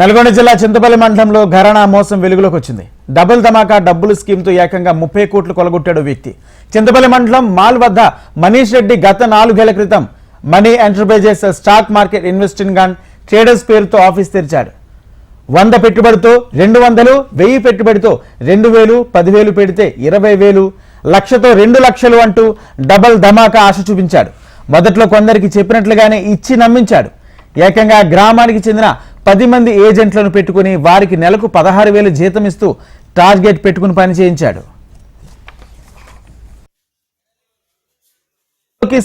నల్గొండ జిల్లా చింతపల్లి మండలంలో ఘరానా మోసం వెలుగులోకి వచ్చింది. డబుల్ ధమాకా డబ్బులు స్కీమ్తో ఏకంగా ముప్పై కోట్లు కొలగొట్టాడు వ్యక్తి. చింతపల్లి మండలం మాల్ వద్ద మనీష్ రెడ్డి గత నాలుగేళ్ళ క్రితం money enterprises stock market investing and traders పేరుతో ఆఫీస్ తెరిచాడు. వంద పెట్టుబడితో రెండు వందలు వెయ్యి పెట్టుబడితో రెండు వేలు పదివేలు పెడితే ఇరవై వేలు లక్షతో రెండు లక్షలు అంటూ డబల్ ధమాకా ఆశ చూపించాడు. మొదట్లో కొందరికి చెప్పినట్లుగానే ఇచ్చి నమ్మించాడు. ఏకంగా గ్రామానికి చెందిన పది మంది ఏజెంట్లను పెట్టుకుని వారికి నెలకు పదహారు వేలు జీతం ఇస్తూ టార్గెట్ పెట్టుకుని పని చేయించాడు.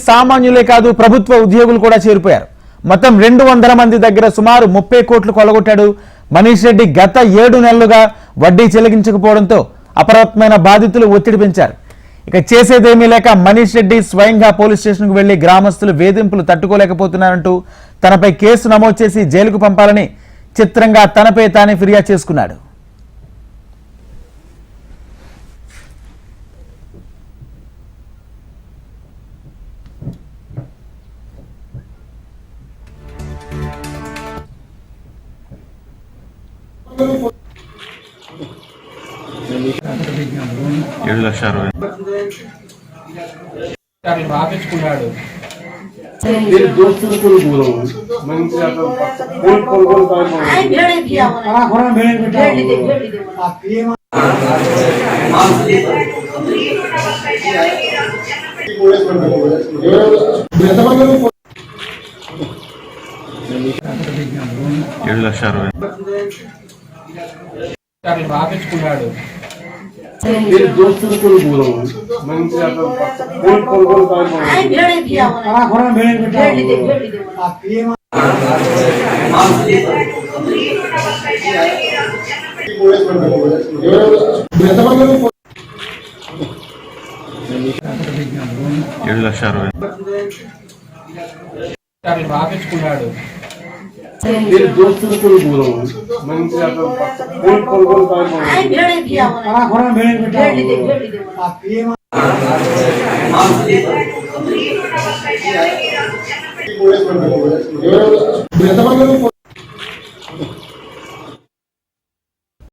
సామాన్యులే కాదు ప్రభుత్వ ఉద్యోగులు కూడా చేరిపోయారు. మొత్తం రెండు వందల మంది దగ్గర సుమారు ముప్పై కోట్లు కొలగొట్టాడు మనీష్ రెడ్డి గత ఏడు నెలలుగా వడ్డీ చెల్లించకపోవడంతో అప్రమత్తమైన బాధితులు ఒత్తిడి పెంచారు. ఇక చేసేదేమీ లేక మనీష్ రెడ్డి స్వయంగా పోలీస్ స్టేషన్కు వెళ్ళి గ్రామస్తులు వేధింపులు తట్టుకోలేకపోతున్నారంటూ తనపై కేసు నమోదు చేసి జైలుకు పంపాలని చిత్రంగా తనపై తానే ఫిర్యాదు చేసుకున్నాడు. ఏడు లక్షల అరవై రాపించుకున్నాడు मेरे दोस्तों को भी बोला हूँ मैं इनसे आता हूँ कौन कौन कौन कौन आई भेड़ किया मैंने भेड़ ली दे भेड़ ली दे ఏడు లక్షల అరవై అట్లా రాపించుకున్నాడు मेरे दोस्तों को भी बोला हूँ मैं इनसे आता हूँ कौन कौन कौन कौन आई भेड़ किया मैंने भेड़ ली दे भेड़ ली दे ఏడు లక్షల అరవై అట్లా రాపించుకున్నాడు मेरे दोस्तों को भी बोला हूँ मैं इनसे आता हूँ कौन कौन कौन कौन आई भेड़